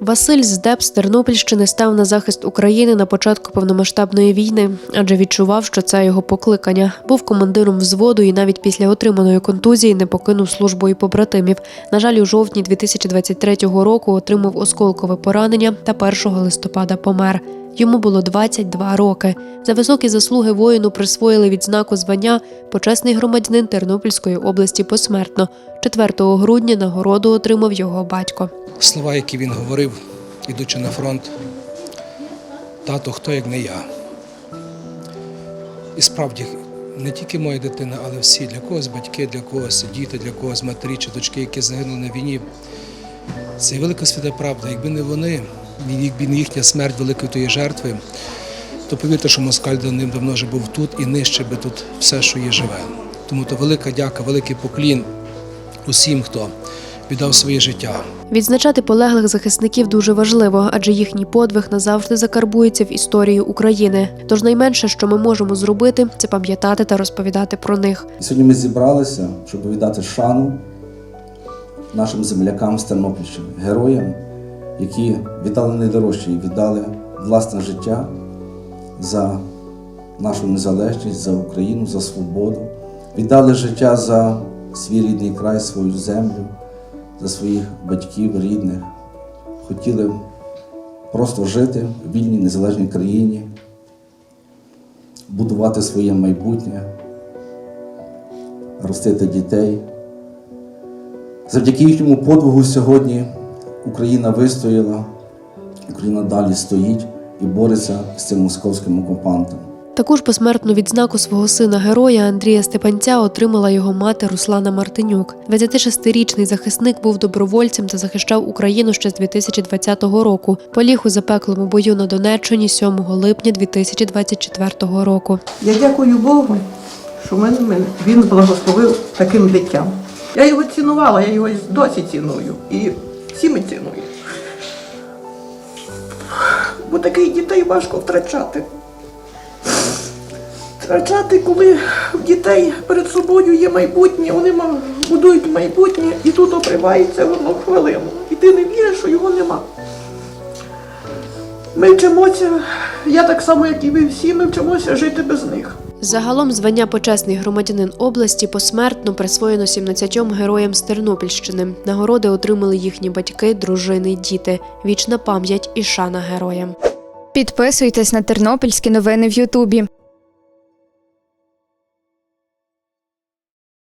Василь Здеб з Тернопільщини став на захист України на початку повномасштабної війни, адже відчував, що це його покликання. Був командиром взводу і навіть після отриманої контузії не покинув службу і побратимів. На жаль, у жовтні 2023 року отримав осколкове поранення та 1 листопада помер. Йому було 22 роки. За високі заслуги воїну присвоїли відзнаку звання почесний громадянин Тернопільської області посмертно. 4 грудня нагороду отримав його батько. слова, які він говорив, ідучи на фронт. Тато, хто як не я. І справді, не тільки моя дитина, але всі, для когось батьки, для когось діти, для когось матері чи дочки, які загинули на війні. Це велика свята правда. Якби не вони, їхня смерть великої тої жертви, то повірте, що москаль давним давно вже був тут і нищив би тут все, що є живе. Тому то велика дяка, великий поклін усім, хто віддав своє життя. Відзначати полеглих захисників дуже важливо, адже їхній подвиг назавжди закарбується в історії України. Тож найменше, що ми можемо зробити, це пам'ятати та розповідати про них. Сьогодні ми зібралися, щоб віддати шану нашим землякам з Тернопільщини, героям, які віддали найдорожче і віддали власне життя за нашу незалежність, за Україну, за свободу, віддали життя за свій рідний край, свою землю, за своїх батьків, рідних. Хотіли просто жити в вільній незалежній країні, будувати своє майбутнє ростити дітей. Завдяки їхньому подвигу сьогодні Україна вистояла, Україна далі стоїть і бореться з цим московським окупантом. Таку ж посмертну відзнаку свого сина героя Андрія Степанця отримала його мати Руслана Мартинюк. 26-річний захисник був добровольцем та захищав Україну ще з 2020 року. Поліг у запеклому бою на Донеччині 7 липня 2024 року. Я дякую Богу, що мене, мене він благословив таким дитям. Я його цінувала, я його досі ціную. І всі ми цінуємо. Бо таких дітей важко втрачати. Втрачати, коли в дітей перед собою є майбутнє, вони будують майбутнє, і тут обривається в хвилину. І ти не віриш, що його нема. Ми вчимося, я так само, як і ви всі, ми вчимося жити без них. Загалом звання почесний громадянин області посмертно присвоєно 17 героям з Тернопільщини. Нагороди отримали їхні батьки, дружини діти. Вічна пам'ять і шана героям. Підписуйтесь на тернопільські новини в Ютубі.